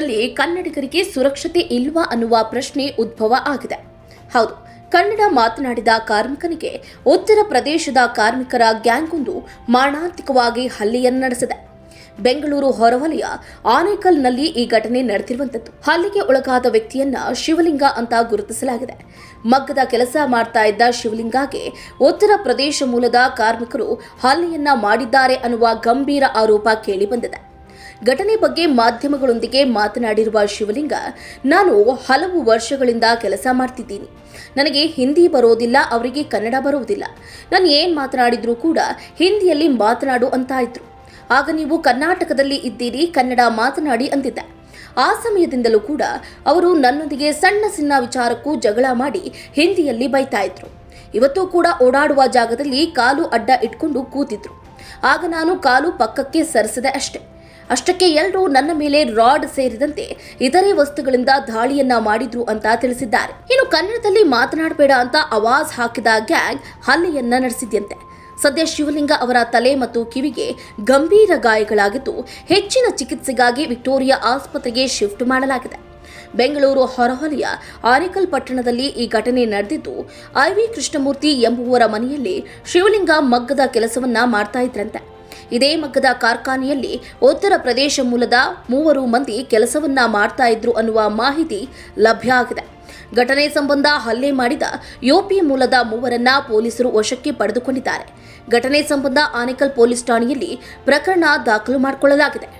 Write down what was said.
ಕರ್ನಾಟಕದಲ್ಲಿ ಕನ್ನಡಿಗರಿಗೆ ಸುರಕ್ಷತೆ ಇಲ್ವಾ ಅನ್ನುವ ಪ್ರಶ್ನೆ ಉದ್ಭವ ಆಗಿದೆ. ಹೌದು, ಕನ್ನಡ ಮಾತನಾಡಿದ ಕಾರ್ಮಿಕನಿಗೆ ಉತ್ತರ ಪ್ರದೇಶದ ಕಾರ್ಮಿಕರ ಗ್ಯಾಂಗ್ ಒಂದು ಮಾರಣಾಂತಿಕವಾಗಿ ಹಲ್ಲೆಯನ್ನು ನಡೆಸಿದೆ. ಬೆಂಗಳೂರು ಹೊರವಲಯ, ಆನೇಕಲ್ನಲ್ಲಿ ಈ ಘಟನೆ ನಡೆದಿರುವಂತದ್ದು. ಹಲ್ಲೆಗೆ ಒಳಗಾದ ವ್ಯಕ್ತಿಯನ್ನ ಶಿವಲಿಂಗ ಅಂತ ಗುರುತಿಸಲಾಗಿದೆ. ಮಗ್ಗದ ಕೆಲಸ ಮಾಡ್ತಾ ಇದ್ದ ಶಿವಲಿಂಗಾಗೆ ಉತ್ತರ ಪ್ರದೇಶ ಮೂಲದ ಕಾರ್ಮಿಕರು ಹಲ್ಲೆಯನ್ನ ಮಾಡಿದ್ದಾರೆ ಅನ್ನುವ ಗಂಭೀರ ಆರೋಪ ಕೇಳಿಬಂದಿದೆ. ಘಟನೆ ಬಗ್ಗೆ ಮಾಧ್ಯಮಗಳೊಂದಿಗೆ ಮಾತನಾಡಿರುವ ಶಿವಲಿಂಗ, ನಾನು ಹಲವು ವರ್ಷಗಳಿಂದ ಕೆಲಸ ಮಾಡ್ತಿದ್ದೀನಿ. ನನಗೆ ಹಿಂದಿ ಬರೋದಿಲ್ಲ, ಅವರಿಗೆ ಕನ್ನಡ ಬರೋದಿಲ್ಲ. ನಾನು ಏನು ಮಾತನಾಡಿದರೂ ಕೂಡ ಹಿಂದಿಯಲ್ಲಿ ಮಾತನಾಡು ಅಂತ ಇದ್ರು. ಆಗ ನೀವು ಕರ್ನಾಟಕದಲ್ಲಿ ಇದ್ದೀರಿ, ಕನ್ನಡ ಮಾತನಾಡಿ ಅಂದಿದ್ದ. ಆ ಸಮಯದಿಂದಲೂ ಕೂಡ ಅವರು ನನ್ನೊಂದಿಗೆ ಸಣ್ಣ ಸಣ್ಣ ವಿಚಾರಕ್ಕೂ ಜಗಳ ಮಾಡಿ ಹಿಂದಿಯಲ್ಲಿ ಬೈತಾ ಇದ್ರು. ಇವತ್ತು ಕೂಡ ಓಡಾಡುವ ಜಾಗದಲ್ಲಿ ಕಾಲು ಅಡ್ಡ ಇಟ್ಕೊಂಡು ಕೂತಿದ್ರು. ಆಗ ನಾನು ಕಾಲು ಪಕ್ಕಕ್ಕೆ ಸರಿಸಿದೆ ಅಷ್ಟೆ. ಅಷ್ಟಕ್ಕೆ ಎಲ್ಲರೂ ನನ್ನ ಮೇಲೆ ರಾಡ್ ಸೇರಿದಂತೆ ಇತರೆ ವಸ್ತುಗಳಿಂದ ದಾಳಿಯನ್ನ ಮಾಡಿದ್ರು ಅಂತ ತಿಳಿಸಿದ್ದಾರೆ. ಇನ್ನು ಕನ್ನಡದಲ್ಲಿ ಮಾತನಾಡಬೇಡ ಅಂತ ಅವಾಜ್ ಹಾಕಿದ ಗ್ಯಾಂಗ್ ಹಲ್ಲೆಯನ್ನ ನಡೆಸಿದ್ಯಂತೆ. ಸದ್ಯ ಶಿವಲಿಂಗ ಅವರ ತಲೆ ಮತ್ತು ಕಿವಿಗೆ ಗಂಭೀರ ಗಾಯಗಳಾಗಿದ್ದು ಹೆಚ್ಚಿನ ಚಿಕಿತ್ಸೆಗಾಗಿ ವಿಕ್ಟೋರಿಯಾ ಆಸ್ಪತ್ರೆಗೆ ಶಿಫ್ಟ್ ಮಾಡಲಾಗಿದೆ. ಬೆಂಗಳೂರು ಹೊರಹೊಲೆಯ ಆರಿಕಲ್ ಪಟ್ಟಣದಲ್ಲಿ ಈ ಘಟನೆ ನಡೆದಿದ್ದು ಐವಿ ಕೃಷ್ಣಮೂರ್ತಿ ಎಂಬುವರ ಮನೆಯಲ್ಲಿ ಶಿವಲಿಂಗ ಮಗ್ಗದ ಕೆಲಸವನ್ನ ಮಾಡ್ತಾ ಇದ್ರಂತೆ. ಇದೇ ಮಗ್ಗದ ಕಾರ್ಖಾನೆಯಲ್ಲಿ ಉತ್ತರ ಪ್ರದೇಶ ಮೂಲದ ಮೂವರು ಮಂದಿ ಕೆಲಸವನ್ನ ಮಾಡ್ತಾ ಇದ್ರು ಅನ್ನುವ ಮಾಹಿತಿ ಲಭ್ಯ ಆಗಿದೆ. ಘಟನೆ ಸಂಬಂಧ ಹಲ್ಲೆ ಮಾಡಿದ ಯುಪಿ ಮೂಲದ ಮೂವರನ್ನ ಪೊಲೀಸರು ವಶಕ್ಕೆ ಪಡೆದುಕೊಂಡಿದ್ದಾರೆ. ಘಟನೆ ಸಂಬಂಧ ಆನೇಕಲ್ ಪೊಲೀಸ್ ಠಾಣೆಯಲ್ಲಿ ಪ್ರಕರಣ ದಾಖಲು ಮಾಡಿಕೊಳ್ಳಲಾಗಿದೆ.